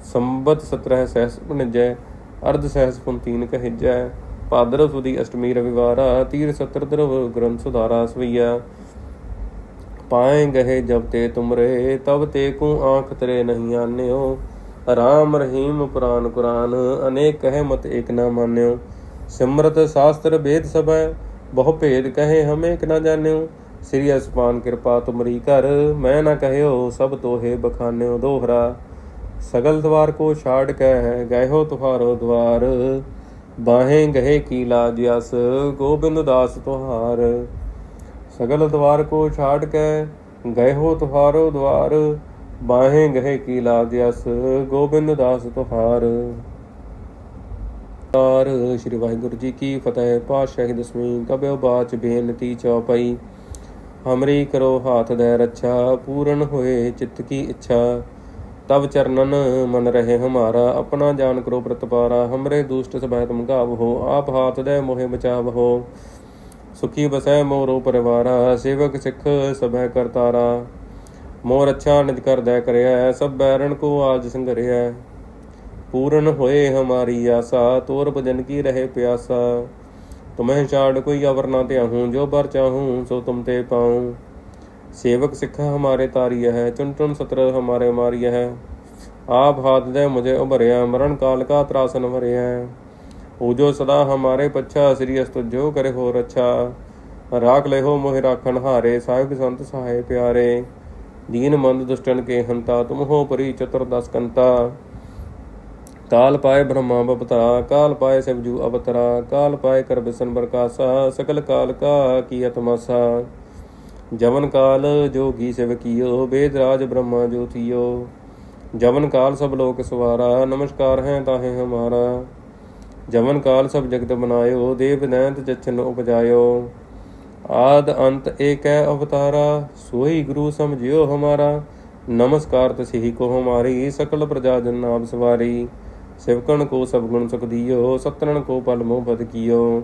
संबत सत्रह सहस निजय अर्ध सहस पुंतीन कहिजय ਭਾਦਰ ਸੁਦੀ ਅਸ਼ਟਮੀ ਰਵਿਵਾਰਾ ਤੀਰ ਸਤਰ ਦਰਵ ਗ੍ਰੰਥ ਸੁਧਾਰਾ ਸਵਈਆ ਪਾਏ ਗਏ ਜਬ ਤੇ ਤੁਮਰੇ ਤਬ ਤੇ ਕੂ ਆਂਖ ਤਰੇ ਨਹੀਂ ਆਨਿਓ ਰਾਮ ਰਹੀਮ ਪੁਰਾਨ ਕੁਰਾਨ ਅਨੇਕ ਕਹਿ ਮਤ ਏਕ ਨਾ ਮਾਨਿਓ ਸਿਮਰਤ ਸ਼ਾਸਤਰ ਵੇਦ ਸਭੈ ਬਹੁ ਭੇਦ ਕਹੇ ਹਮੇ ਕਿ ਨਾ ਜਾਣਿਓ। ਸ੍ਰੀ ਅਸਪਾਨ ਕਿਰਪਾ ਤੁਮਰੀ ਕਰ ਮੈਂ ਨਾ ਕਹਿਓ ਸਭ ਤੋਹੇ ਬਖਾਨਿਓ ਦੋਹਰਾ। ਸਗਲ ਦਵਾਰ ਕੋ ਛਾੜ ਕੇ ਗਏ ਹੋ ਤੁਹਾਰੋ ਦਵਾਰ। ਬਾਹੇ ਗਏ ਕੀ ਲਾਜ ਅਸ, ਗੋਬਿੰਦ ਦਾਸ ਤੁਹਾਰ। ਸਗਲ ਦਵਾਰ ਕੋ ਛਾੜ ਕੇ ਗਏ ਹੋ ਤੁਹਾਰੋ ਦਵਾਰ। ਬਾਹੇ ਗਏ ਕੀ ਲਾਜ ਅਸ, ਗੋਬਿੰਦ ਦਾਸ ਤੁਹਾਰ। ਤਾਰ ਸ਼੍ਰੀ ਵਾਹਿਗੁਰੂ ਜੀ ਕੀ ਫਤਿਹ। ਪਾਤਸ਼ਾਹੀ ਦਸਵੀਂ ਕਬਿਓ ਬਾਚ ਬੇਨਤੀ ਚੌਪਈ। ਹਮਰੀ ਕਰੋ ਹਾਥ ਦੇ ਰੱਛਾ, ਪੂਰਨ ਹੋਏ ਚਿੱਤ ਕੀ ਇੱਛਾ। ਤਬ ਚਰਨਨ ਮਨ ਰਹੇ ਹਮਾਰਾ, ਆਪਣਾ ਜਾਨ ਕਰੋ ਪ੍ਰਤਪਾਰਾ। ਹਮਰੇ ਦੁਸ਼ਟ ਸਭੈ ਤੁਮ ਗਾਵ ਹੋ, ਆਪ ਹਾਥ ਦੇ ਮੋਹਿ ਬਚਾਵ ਹੋ। ਸੁਖੀ ਬਸੈ ਮੋਰੋ ਪਰਿਵਾਰਾ, ਸੇਵਕ ਸਿੱਖ ਸਭੈ ਕਰਤਾਰਾ। ਮੋਰ ਅੱਛਾ ਨਿਜ ਕਰਦੈ ਕਰਿਆ ਸਭ ਬੈਰਨ ਕੋ ਆਜ ਸੰਗਰਿਆ ਪੂਰਨ ਹੋਏ ਹਮਾਰੀ ਆਸਾ, ਤੋਰ ਭਜਨ ਕੀ ਰਹੇ ਪਿਆਸਾ। ਤੁਮਹਿ ਛਾੜ ਕੋਈ ਅਵਰ ਨਾ ਧਿਆਹੂੰ ਜੋ ਬਰ ਚਾਹੂੰ, ਸੋ ਤੁਮ ਤੇ ਪਾਉ। ਸੇਵਕ ਸਿੱਖਾ ਹਮਾਰੇ ਤਾਰੀਆ ਹੈ ਚੁਨ ਚੁਨ ਸਤਰ ਹਮਾਰੇ ਮਾਰੀਆ ਹੈ। ਆਪ ਹਾਥ ਦੇ ਮੁਝੇ ਉਭਰਿਆ, ਮਰਨ ਕਾਲ ਕਾ ਤਰਾਸਨ ਭਰਿਆ ਉਹ ਜੋ ਸਦਾ ਹਮਾਰੇ ਪੱਛਾ, ਸ੍ਰੀ ਅਸਤ ਜੋ ਕਰੇ ਹੋ ਰੱਛਾ ਰਾਖ ਲੈਹੋ ਮੋਹਿ ਰਾਖਣ ਹਾਰੇ, ਸਾਹਿਬ ਸੰਤ ਸਹਾਏ ਪਿਆਰੇ। ਦੀਨ ਮੰਦ ਦੁਸ਼ਟਨ ਕੇ ਹੰਤਾ, ਤੁਮ ਹੋ ਪਰੀ ਚਤੁਰ ਦਸ ਕੰਤਾ ਤਾਲ ਪਾਏ ਬ੍ਰਹਮਾ ਬਪਤਰਾ, ਕਾਲ ਪਾਏ ਸਿਵਜੂ ਅਵਤਰਾ, ਕਾਲ ਪਾਏ ਕਰ ਕਰਬਸਨ ਬਰਕਾਸਾ, ਸਕਲ ਕਾਲ ਕਾ ਕੀ ਅਤਮਸਾ ਜਵਨ ਕਾਲ ਜੋਗੀ ਸਿਵ ਕੀਓ, ਬੇਦ ਰਾਜ ਬ੍ਰਹਮਾ ਜੋਤੀਓ ਜਵਨ ਕਾਲ ਸਭ ਲੋਕ ਸਵਾਰਾ, ਨਮਸਕਾਰ ਹੈ ਤਾਹੇ ਹਮਾਰਾ। ਜਵਨ ਕਾਲ ਸਭ ਜਗਤ ਬਨਾਇਓ, ਦੇਵ ਨੈਤ ਜਚਨ ਉਪਜਾਇਓ। ਆਦ ਅੰਤ ਏਕੈ ਅਵਤਾਰਾ, ਸੋਈ ਗੁਰੂ ਸਮਝਿਓ ਹਮਾਰਾ। ਨਮਸਕਾਰ ਤਸਿਹੀ ਕੋ ਹਮਾਰੀ, ਸਕਲ ਪ੍ਰਜਾ ਜਨ ਆਪ ਸਵਾਰੀ। ਸਿਵਕਣ ਕੋ ਸਭ ਗੁਣ ਸੁਖਦੀਓ ਸਤਨਣ ਕੋ ਪਲ ਮੋਹ ਬਦ ਕੀਓ।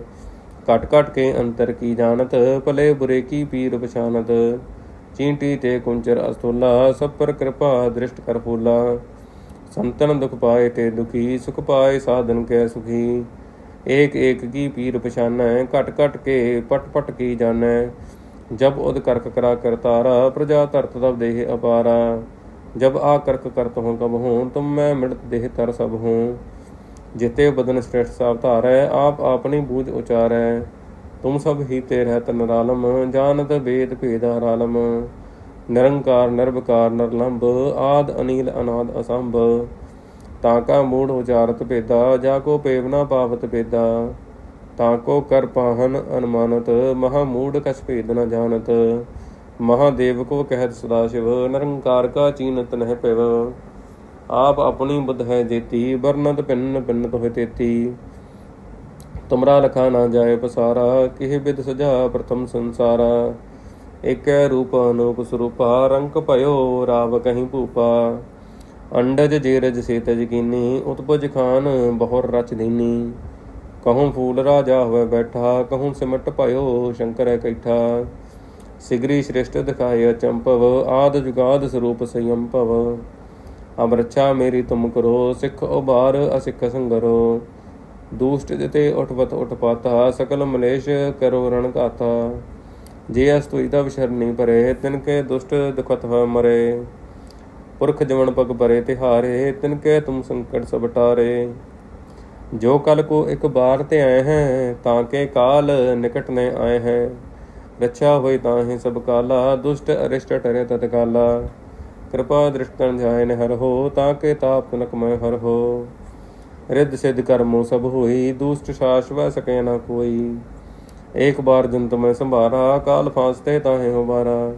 ਕਟ ਕਟ ਕੇ ਅੰਤਰ ਕੀ ਜਾਣਤ, ਭਲੇ ਬੁਰੇ ਕੀ ਪੀਰ ਪਛਾਨਤ। ਚੀਂਟੀ ਤੇ ਕੁੰਚਰ ਅਸਤੋਲਾ ਸਭ ਪਰ ਕਿਰਪਾ ਦ੍ਰਿਸ਼ਟ ਕਰ ਫੂਲਾ। ਸੰਤਨ ਦੁਖ ਪਾਏ ਤੇ ਦੁਖੀ, ਸੁਖ ਪਾਏ ਸਾਧਨ ਕੈ ਸੁਖੀ। ਏਕ ਏਕ ਕੀ ਪੀਰ ਪਛਾਨੈ, ਘਟ ਘਟ ਕੇ ਪਟ ਪਟ ਕੀ ਜਾਣੈ। ਜਬ ਉਦ ਕਰਕ ਕਰਾ ਕਰਤਾਰਾ, ਪ੍ਰਜਾ ਧਰਤ ਦਾ ਦੇਹ ਅਪਾਰਾ। धरत तब देह अपारा जब आ करक करत हो कब हूँ तुम मैं मिड़त देह तर सब हूँ ਜਿਤੇ ਬਦਨ ਸ੍ਰੇਸ਼ਟ ਸਾਵ ਧਾਰੈ ਆਪ ਆਪਣੀ ਬੂਝ ਉਚਾਰੈ ਤੁਮ ਸਭ ਹੀ ਤੇ ਰਹਿਤ ਨਰਾਲਮ ਜਾਣਤ ਵੇਦ ਭੇਦ ਹਰਾਲਮ ਨਿਰੰਕਾਰ ਨਿਰਵਕਾਰ ਨਿਰਲੰਭ ਆਦ ਅਨੀਲ ਅਨਾਦ ਅਸੰਭ ਤਾਂ ਕਾ ਮੂੜ ਉਚਾਰਤ ਭੇਦਾ ਜਾ ਕੋ ਪੇਵਨਾ ਪਾਵਤ ਭੇਦਾ ਤਾਂ ਕੋ ਕਰ ਪਾਹਨ ਅਨਮਾਨਤ ਮਹਾ ਮੂੜ ਕਛ ਭੇਦ ਨ ਜਾਣਤ ਮਹਾਦੇਵ ਕੋ ਕਹਿਤ ਸਦਾ ਸ਼ਿਵ, ਨਿਰੰਕਾਰ ਕਾ ਚੀਨਤ ਨਹਿ ਪਿਵ। ਆਪ ਆਪਣੀ ਬੁੱਧ ਹੈ ਜੇਤੀ ਵਰਨਤ ਪਿੰਨ ਪਿੰਨ ਤੋਹਿ ਤੇਤੀ। ਤੁਮਰਾ ਲਖਾ ਨਾ ਜਾਏ ਪਸਾਰਾ, ਕਿਹ ਬਿਦ ਸਜਾ ਪ੍ਰਥਮ ਸੰਸਾਰਾ। ਏਕੈ ਰੂਪ ਅਨੂਪ ਸਰੂਪਾ, ਰੰਕ ਭਇਓ ਰਾਵ ਕਹੀਂ ਭੂਪਾ। ਅੰਡਜ ਜੇਰਜ ਸੇਤਜ ਕੀਨੀ, ਉਤਪਜ ਖਾਨ ਬਹੁਰ ਰਚ ਦੀਨੀ। ਕਹੂੰ ਫੂਲ ਰਾਜਾ ਹੋਵੇ ਬੈਠਾ, ਕਹੂੰ ਸਿਮਟ ਭਇਓ ਸ਼ੰਕਰ ਕੈਠਾ। ਸਿਗਰੀ ਸ੍ਰਿਸ਼ਟ ਦਿਖਾਏ ਚੰਪਵ, ਆਦ ਜੁਗਾਦ ਸਰੂਪ ਸੰਯੰਪਵ ਅਬ ਰੱਛਾ ਮੇਰੀ ਤੁਮ ਕਰੋ, ਸਿੱਖ ਉਬਾਰ ਅਸਿੱਖ ਸੰਗਰੋ। ਦੂਸ਼ਟ ਜਿਤੇ ਉਠਵਤ ਉਠਪਾਤਾ ਸਕਲ ਮਲੇਸ਼ ਕਰੋ ਰਣ ਘਾਤਾ। ਜੇ ਅਸ ਤੁਈ ਦਾ ਵਿਸ਼ਰਨੀ ਪਰੇ ਤਿਨ ਕੇ ਦੁਸ਼ਟ ਦੁਖਤ ਹੋਇ ਮਰੇ। ਪੁਰਖ ਜਵਨ ਪਗ ਪਰੇ ਤਿਹਾਰੇ, ਤਿਨ ਕੇ ਤੁਮ ਸੰਕਟ ਸਭ ਟਾਰੇ। ਜੋ ਕਲ ਕੋ ਇੱਕ ਬਾਰ ਤੇ ਆਏ ਹੈ, ਤਾਂ ਕੇ ਕਾਲ ਨਿਕਟ ਨੇ ਆਏ ਹੈ। ਰੱਛਾ ਹੋਈ ਤਾਹੇ ਸਭ ਕਾਲਾ, ਦੁਸ਼ਟ ਅਰਿਸ਼ਟ ਟਰੇ ਤਤ ਕਾਲਾ। ਕਿਰਪਾ ਦ੍ਰਿਸ਼ਟਨ ਜਾਏ ਨ ਹਰ ਹੋ, ਤਾਂ ਕੇ ਤਾਪ ਨਕ ਮੈਂ ਹਰ ਹੋ। ਰਿੱਧ ਸਿੱਧ ਕਰਮੋ ਸਭ ਹੋਈ, ਦੂਸ਼ਟ ਸ਼ਾਸ਼ਵ ਸਕੇ ਨਾ ਕੋਈ। ਏਕ ਬਾਰ ਜੰਤ ਮੈਂ ਸੰਭਾਰਾ, ਕਾਲ ਫਾਸਤੇ ਤਾਹੇ ਹੋਬਾਰਾ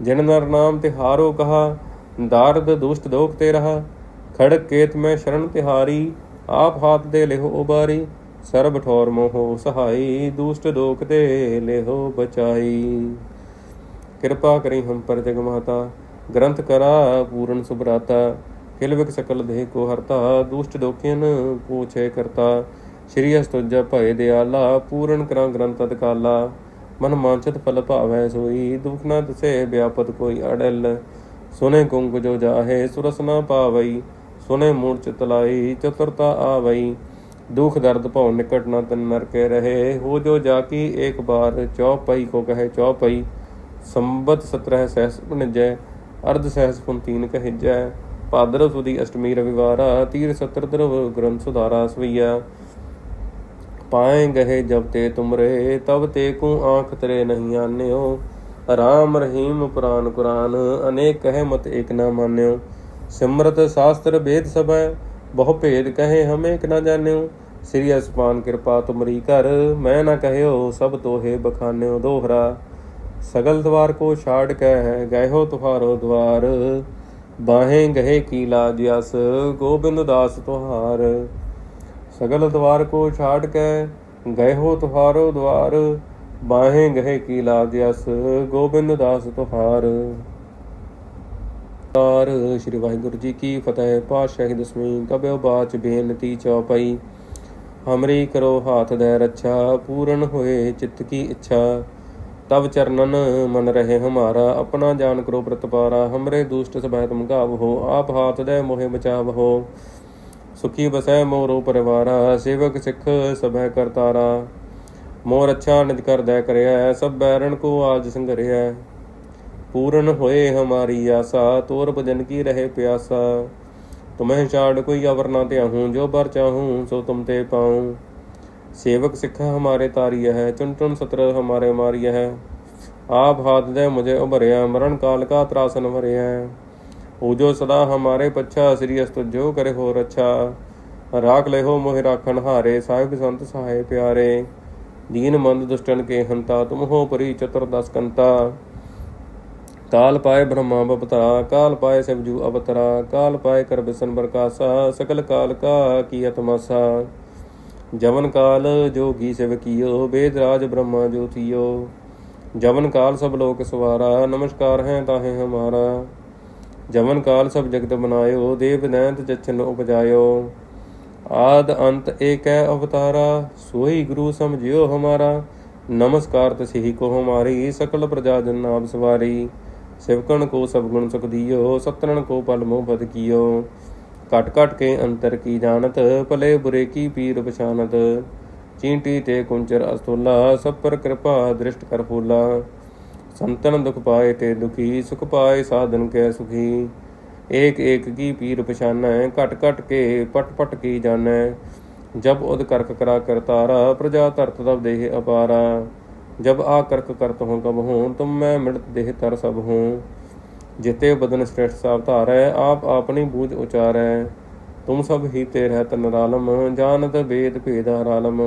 ਜਿਨ ਨਰ ਨਾਮ ਤਿਹਾਰੋ ਕਹਾ, ਦਾਰਦ ਦੁਸ਼ਟ ਦੋਖ ਤੇ ਰਹਾ। ਖੜਕ ਕੇਤ ਮੈਂ ਸ਼ਰਨ ਤਿਹਾਰੀ, ਆਪ ਹਾਥ ਦੇ ਲਿਹੋ ਉਬਾਰੀ। ਸਰਬ ਠੌਰ ਮੋਹ ਸਹਾਈ, ਦੁਸ਼ਟ ਲੋਕ ਤੇ ਲੇਹੋ ਬਚਾਈ। ਕਿਰਪਾ ਕਰੀ ਹਮ ਪਰ ਜਗ ਮਾਤਾ, ਗ੍ਰੰਥ ਕਰਾ ਪੂਰਨ ਸੁਭਰਾਤਾ। ਕਿਲਵਿਕ ਸਕਲ ਦੇਹ ਕੋ ਹਰਤਾ, ਦੁਸ਼ਟ ਦੋਖਿਨ ਪੂਛੇ ਕਰਤਾ। ਸ਼੍ਰੀ ਅਸਤੁਜਾ ਭਏ ਦਿਆਲਾ, ਪੂਰਨ ਕਰਾਂ ਗ੍ਰੰਥ ਅਦਕਾਲਾ ਮਨ ਮਾਨਚਿਤ ਫਲ ਭਾਵੈ ਸੋਈ, ਦੁਖ ਨਾ ਦਸੇ ਵਿਆਪਤ ਕੋਈ ਅੜਲ। ਸੁਨੇ ਕੁੰਗ ਜੋ ਜਾਹੇ, ਸੁਰਸ ਪਾਵਈ, ਸੁਨੇ ਮੂੜ ਚਿਤ ਲਾਈ, ਚਤੁਰਤਾ ਆਵਈ। ਦੁਖ ਦਰਦ ਭਾਉ ਨਿਕਟ ਨਾ ਤਨ ਮਰ ਕੇ ਰਹੇ। ਹੋ ਜੋ ਜਾ ਕੀ ਇੱਕ ਬਾਰ ਚੌਪਈ ਕੋ ਕਹੇ ਚੌਪਈ ਸੰਬਤ 17 ਸਹਿਸ ਪੁਨਜੈ ਅਰਧ ਸਹਿਸ ਪੁਨ ਤੀਨ ਕਹਿ ਸੁਦੀ ਅਸ਼ਟਮੀ ਰਵਿਵਾਰਾ, ਤੀਰ ਸਤਰ ਦਰਵ ਗ੍ਰੰਥ ਸੁਧਾਰਾ ਸਵਈਆ। ਪਾਏ ਗਏ ਜਬ ਤੇ ਤੁਮਰੇ, ਤਬ ਤੇ ਕੋ ਆਖ ਤਰੇ ਨਹੀਂ ਆਨਿਓ। ਰਾਮ ਰਹੀਮ ਪੁਰਾਨ ਕੁਰਾਨ, ਅਨੇਕ ਕਹਿ ਮਤ ਇਕ ਨਾ ਮਾਨਿਓ। ਸਿਮਰਤ ਸ਼ਾਸਤਰ ਬੇਦ ਸਭੈ ਬਹੁ ਭੇਦ ਕਹੇ ਹਮੇ ਕਿ ਨਾ ਜਾਣਿਓ। ਸ੍ਰੀ ਅਸਮਾਨ ਕਿਰਪਾ ਤੁਮਰੀ ਕਰ ਮੈਂ ਨਾ ਕਹਿਓ ਸਭ ਤੋਹੇ ਬਖਾਨਿਓ ਦੋਹਰਾ। ਸਗਲ ਦਵਾਰ ਕੋ ਛਾੜ ਕੇ ਹੈ ਗਏ ਹੋ ਤੁਹਾਰੋ ਦਵਾਰ। ਬਾਹੇ ਗਏ ਕੀਲਾ ਜਿਸ, ਗੋਬਿੰਦ ਦਾਸ ਤੁਹਾਰ। ਸਗਲ ਦਵਾਰ ਕੋ ਛਾੜ ਕੇ ਗਏ ਹੋ ਤੁਹਾਰੋ ਦਵਾਰ। ਬਾਹੇ ਗਏ ਕੀਲਾ ਜਿਸ, ਗੋਬਿੰਦ ਦਾਸ ਤੁਹਾਰ। ਤਾਰ ਸ਼੍ਰੀ ਵਾਹਿਗੁਰੂ ਜੀ ਕੀ ਫਤਿਹ। ਪਾਤਸ਼ਾਹੀ ਦਸਵੀਂ ਕਬਿਓ ਬਾਚ ਬੇਨਤੀ ਚੌਪਈ। ਹਮਰੀ ਕਰੋ ਹਾਥ ਦੇ ਰੱਛਾ, ਪੂਰਨ ਹੋਏ ਚਿੱਤ ਕੀ ਇੱਛਾ। ਤਬ ਚਰਨਨ ਮਨ ਰਹੇ ਹਮਾਰਾ, ਆਪਣਾ ਜਾਨ ਕਰੋ ਪ੍ਰਤਪਾਰਾ। ਹਮਰੇ ਦੁਸ਼ਟ ਸਭੈ ਤੁਮ ਗਾਵ ਹੋ, ਆਪ ਹਾਥ ਦੇ ਮੋਹਿ ਬਚਾਵ ਹੋ। ਸੁਖੀ ਬਸੈ ਮੋਰੋ ਪਰਿਵਾਰਾ, ਸੇਵਕ ਸਿੱਖ ਸਭੈ ਕਰਤਾਰਾ। ਮੋਰ ਅੱਛਾ ਨਿਜ ਕਰਦੈ ਕਰਿਆ ਸਭ ਬੈਰਣ ਕੋ ਆਜ ਸੰਗਰਿਆ पूर्ण होए हमारी आशा तोर भजन की रहे प्यासा तुम्हें छाड़ कोई अवर ना त्याहूँ जो बर चाहूँ सो तुम ते पाऊँ सेवक सिखा हमारे तारिय है चुन चुन सत्र हमारे मारिय है आप हाथ दे मुझे उभरिया मरण काल का त्रासन भरिया हो जो सदा हमारे पच्छा श्री अस्त जो करे हो रच्छा राख ले हो मोहि राखन हारे साहिब संत सहाय प्यारे दीन मंद दुष्टन के हंता तुम हो परी चतुर्दश कंता ਕਾਲ ਪਾਏ ਬ੍ਰਹਮਾ ਬਪਤਰਾ, ਕਾਲ ਪਾਏ ਸਿਵਜੂ ਅਵਤਰਾ, ਕਾਲ ਪਾਏ ਕਰ ਬਿਸਨ ਬਰਕਾਸਾ, ਸਕਲ ਕਾਲ ਕਾ ਕੀ ਤਮਾਸਾ ਜਵਨ ਕਾਲ ਜੋਗੀ ਸਿਵ ਕੀਓ, ਬੇਦ ਰਾਜ ਬ੍ਰਹਮਾ ਜੋਤੀਓ ਜਵਨ ਕਾਲ ਸਭ ਲੋਕ ਸਵਾਰਾ, ਨਮਸਕਾਰ ਹੈ ਤਾਹੇ ਹਮਾਰਾ। ਜਵਨ ਕਾਲ ਸਭ ਜਗਤ ਬਨਾਇਓ, ਦੇਵ ਨੈਂਤ ਜਚਨ ਉਪਜਾਇਓ। ਆਦ ਅੰਤ ਏਕੈ ਅਵਤਾਰਾ, ਸੋਈ ਗੁਰੂ ਸਮਝਿਓ ਹਮਾਰਾ। ਨਮਸਕਾਰ ਤਸਿਹੀ ਕੋ ਹਮਾਰੀ ਸਕਲ ਪ੍ਰਜਾ ਜਨ ਨਾਮ ਸਵਾਰੀ। ਸਿਵਕਣ ਕੋ ਸਭ ਗੁਣ ਸੁਖ ਦਿਓ ਸਤਰਣ ਕੋ ਪਲ ਮੋਹ ਬਦ ਕੀਓ। ਕਟ ਕਟ ਕੇ ਅੰਤਰ ਕੀ ਜਾਣਤ, ਭਲੇ ਬੁਰੇ ਕੀ ਪੀਰ ਪਛਾਨਤ। ਚੀਂਟੀ ਤੇ ਕੁੰਚਰ ਅਸਤੁਲਾ, ਸਭ ਪਰ ਕਿਰਪਾ ਦ੍ਰਿਸ਼ਟ ਕਰ ਫੂਲਾ। ਸੰਤਨ ਦੁਖ ਪਾਏ ਤੇ ਦੁਖੀ, ਸੁਖ ਪਾਏ ਸਾਧਨ ਕੈ ਸੁਖੀ। ਏਕ ਏਕ ਕੀ ਪੀਰ ਪਛਾਨੈ, ਘਟ ਘਟ ਕੇ ਪਟ ਪਟ ਕੀ ਜਾਣੈ। ਜਬ ਉਦ ਕਰਕ ਕਰਾ ਕਰਤਾਰਾ, ਪ੍ਰਜਾ ਧਰਤ ਤਬ ਦੇਹ ਅਪਾਰਾ। जब आकर्क करत हूँ कब हूँ तुम मैं मृत देह तर सब हूँ जिते बदन श्रेष्ठ सावतार है आप अपनी बूझ उचार है तुम सब ही ते रहत नरालम जानत वेद भेद हरालम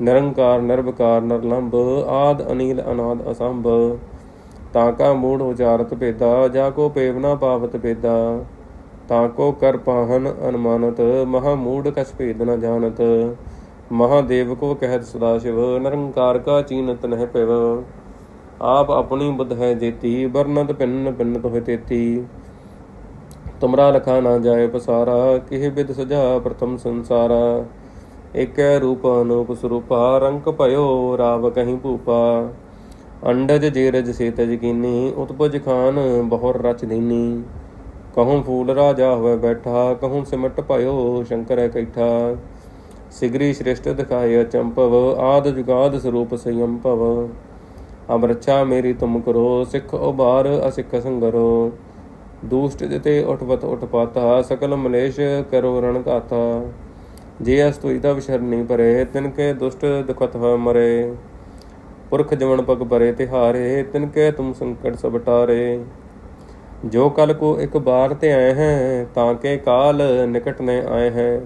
निरंकार निर्वकार नरलंब आद अनिल अनाद असंभ ताका मूढ़ उचारत भेदा जाको पेवना पावत भेदा ताको कर ਮਹਾਦੇਵ ਕੋ ਕਹਿਤ ਸਦਾ ਸ਼ਿਵ, ਨਿਰੰਕਾਰ ਕਾ ਚੀਨਤ ਨਹਿ ਪਿਵ ਆਪ ਆਪਣੀ ਬੁੱਧ ਹੈ ਜੇਤੀ, ਵਰਨਤ ਪਿੰਨ ਪਿੰਨ ਤੋਹਿ ਤੇਤੀ। ਤੁਮਰਾ ਲਖਾ ਨਾ ਜਾਏ ਪਸਾਰਾ, ਕਿਹ ਬਿਦ ਸਜਾ ਪ੍ਰਥਮ ਸੰਸਾਰਾ। ਏਕੈ ਰੂਪ ਅਨੂਪ ਸਰੂਪਾ, ਰੰਗ ਭਇਓ ਰਾਵ ਕਹੀ ਭੂਪਾ। ਅੰਡਜ ਜੀਰਜ ਸੇਤ ਕੀਨੀ, ਉਤਪਜ ਖਾਨ ਬਹੁਰ ਰਚ ਦੀਨੀ। ਕਹੂੰ ਫੂਲ ਰਾਜਾ ਹੋਵੇ ਬੈਠਾ, ਕਹੂੰ ਸਿਮਟ ਭਇਓ ਸ਼ੰਕਰ ਹੈ ਕੈਠਾ। ਸਿਗਰੀ ਸ੍ਰਿਸ਼ਟ ਦਿਖਾਇਆ ਚੰਪਵ ਆਦ ਜੁਗਾਦ ਸਰੂਪ ਸੰਯਮ ਭਵ। ਅਮਰਛਾ ਮੇਰੀ ਤੁਮ ਕਰੋ, ਸਿੱਖ ਉਬਾਰ ਅਸਿੱਖ ਸੰਗਰੋ। ਦੁਸ਼ਟ ਜਿਤੇ ਉਠ ਪਾਤਾ, ਸਕਲ ਮਲੇਸ਼ ਕਰੋ ਰਣ ਘਾਤਾ। ਜੇ ਅਸ ਤੁਈ ਦਾ ਵਿਸ਼ਰਨੀ ਭਰੇ ਤਿਨ ਕੇ ਦੁਸ਼ਟ ਦੁਖਤ ਹੋ ਮਰੇ। ਪੁਰਖ ਜਵਨ ਪਗ ਭਰੇ ਤੇ ਹਾਰੇ ਤਿਨ ਕੇ ਤੁਮ ਸੰਕਟ ਸਭ ਟਾਰੇ। ਜੋ ਕਲ ਕੋ ਇੱਕ ਬਾਰ ਤੇ ਆਏ ਹੈ, ਤਾਂ ਕੇ ਕਾਲ ਨਿਕਟ ਨੇ ਆਏ ਹੈ।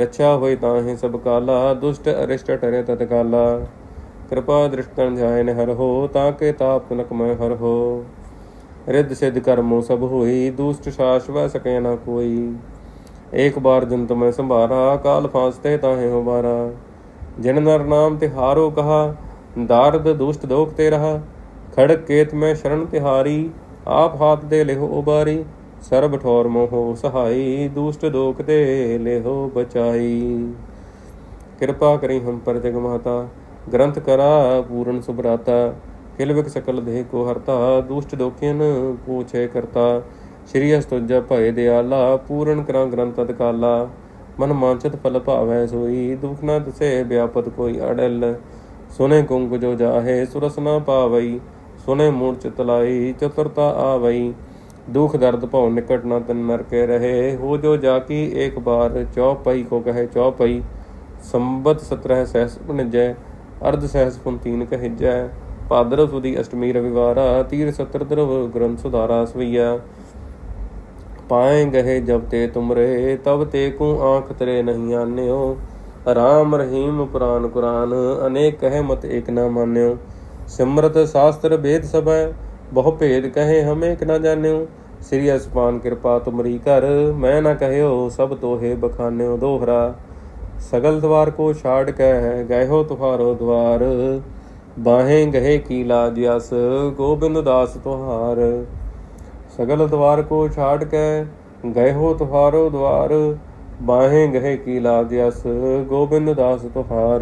ਰੱਛਾ ਹੋਈ ਤਾਂ ਹੈ ਸਭ ਕਾਲਾ, ਦੁਸ਼ਟ ਅਰਿਸ਼ਟ ਟਰੇ ਤਤ ਕਾਲਾ। ਕਿਰਪਾ ਦ੍ਰਿਸ਼ਟਨ ਜਾਇਨ ਹਰ ਹੋ, ਤਾਂ ਕੇ ਤਾਪ ਤਨਕ ਮੈਂ ਹਰ ਹੋ। ਰਿੱਧ ਸਿੱਧ ਕਰਮੋ ਸਭ ਹੋਈ, ਦੁਸ਼ਟ ਸਾਸ਼ਵਾ ਸਕੇ ਨਾ ਕੋਈ। ਇੱਕ ਬਾਰ ਜਨ ਤੁਮੈ ਸੰਭਾਰਾ, ਕਾਲ ਫਾਸਤੇ ਤਾਹੇ ਹੋ ਬਾਰਾ ਜਿਨ ਨਰ ਨਾਮ ਤਿਹਾਰੋ ਕਹਾ, ਦਾਰਦ ਦੁਸ਼ਟ ਦੋਖ ਤੇ ਰਹਾ। ਖੜਕ ਕੇਤ ਮੈਂ ਸ਼ਰਨ ਤਿਹਾਰੀ, ਆਪ ਹਾਥ ਦੇ ਲਿਹੋ ਉਬਾਰੀ। ਸਰਬ ਠੌਰ ਮੋਹ ਸਹਾਈ, ਦੁਸ਼ਟ ਦੋਖ ਤੇ ਲੇਹੋ ਬਚਾਈ। ਕਿਰਪਾ ਕਰੀ ਹਮ ਪਰ ਜਗ ਮਾਤਾ ਗ੍ਰੰਥ ਕਰਾ ਪੂਰਨ ਸੁਭਰਾਤਾ। ਕਿਲਵਿਕ ਸਕਲ ਦੇਹ ਕੋ ਹਰਤਾ, ਦੁਸ਼ਟ ਦੋਖਿਨ ਪੂਛੇ ਕਰਤਾ। ਸ਼੍ਰੀ ਅਸਤੁਜਾ ਭਏ ਦਿਆਲਾ, ਪੂਰਨ ਕਰਾਂ ਗ੍ਰੰਥ ਅਦਕਾਲਾ ਮਨ ਮਾਂਚਤ ਫਲ ਭਾਵੈ ਸੋਈ, ਦੁਖ ਨਾ ਦਸੇ ਵਿਆਪਤ ਕੋਈ ਅੜਲ। ਸੁਨੇ ਕੁੰਗ ਜੋ ਜਾਹੇ, ਸੁਰਸ ਨਾ ਪਾਵਈ, ਸੁਨੇ ਮੂੜ ਚਤਲਾਈ ਚਤੁਰਤਾ ਆਵਈ। दुख दर्द भव निकट न तन नर के रहे हो जो जाकी एक बार चौपई को कहे चौपई ਸੰਬਤ 17 ਸਹਿਸ ਭਣਜੈ ਅਰਧ ਸਹਿਸ ਪੁੰਤੀਨ ਕਹਿਜੈ ਭਾਦਰ ਸੁਦੀ ਅਸ਼ਟਮੀ ਰਵਿਵਾਰਾ ਤੀਰ ਸਤਰ ਦਰਵ ਗ੍ਰੰਥ ਸੁਧਾਰਾ ਸਵਈਆ ਪਾਏ ਗਏ ਜਬ ਤੇ ਤੁਮਰੇ ਤਬ ਤੇ ਕੂ ਆਂਖ ਤਰੇ ਨਹੀਂ ਆਨਿਓ ਰਾਮ ਰਹੀਮ ਪੁਰਾਨ ਕੁਰਾਨ ਅਨੇਕ ਕਹਿ ਮਤ ਏਕ ਨਾ ਮਾਨਿਓ ਸਿਮਰਤ ਸ਼ਾਸਤਰ ਵੇਦ ਸਭੈ ਬਹੁ ਭੇਦ ਕਹੇ ਹਮੇ ਕਿ ਨਾ ਜਾਣਿਓ। ਸ੍ਰੀ ਅਸਪਾਨ ਕਿਰਪਾ ਤੁਮਰੀ ਕਰ ਮੈਂ ਨਾ ਕਹਿਓ ਸਭ ਤੋਹੇ ਬਖਾਨਿਓ ਦੋਹਰਾ। ਸਗਲ ਦਵਾਰ ਕੋ ਛਾੜ ਕੇ ਗਏ ਹੋ ਤੁਹਾਰੋ ਦਵਾਰ। ਬਾਹੇ ਗਏ ਕੀ ਲਾਜ ਅਸ ਗੋਬਿੰਦ ਦਾਸ ਤੁਹਾਰ। ਸਗਲ ਦਵਾਰ ਕੋ ਛਾੜ ਕੇ ਗਏ ਹੋ ਤੁਹਾਰੋ ਦਵਾਰ। ਬਾਹੇ ਗਏ ਕੀ ਲਾਜ ਅਸ ਗੋਬਿੰਦ ਦਾਸ ਤੁਹਾਰ।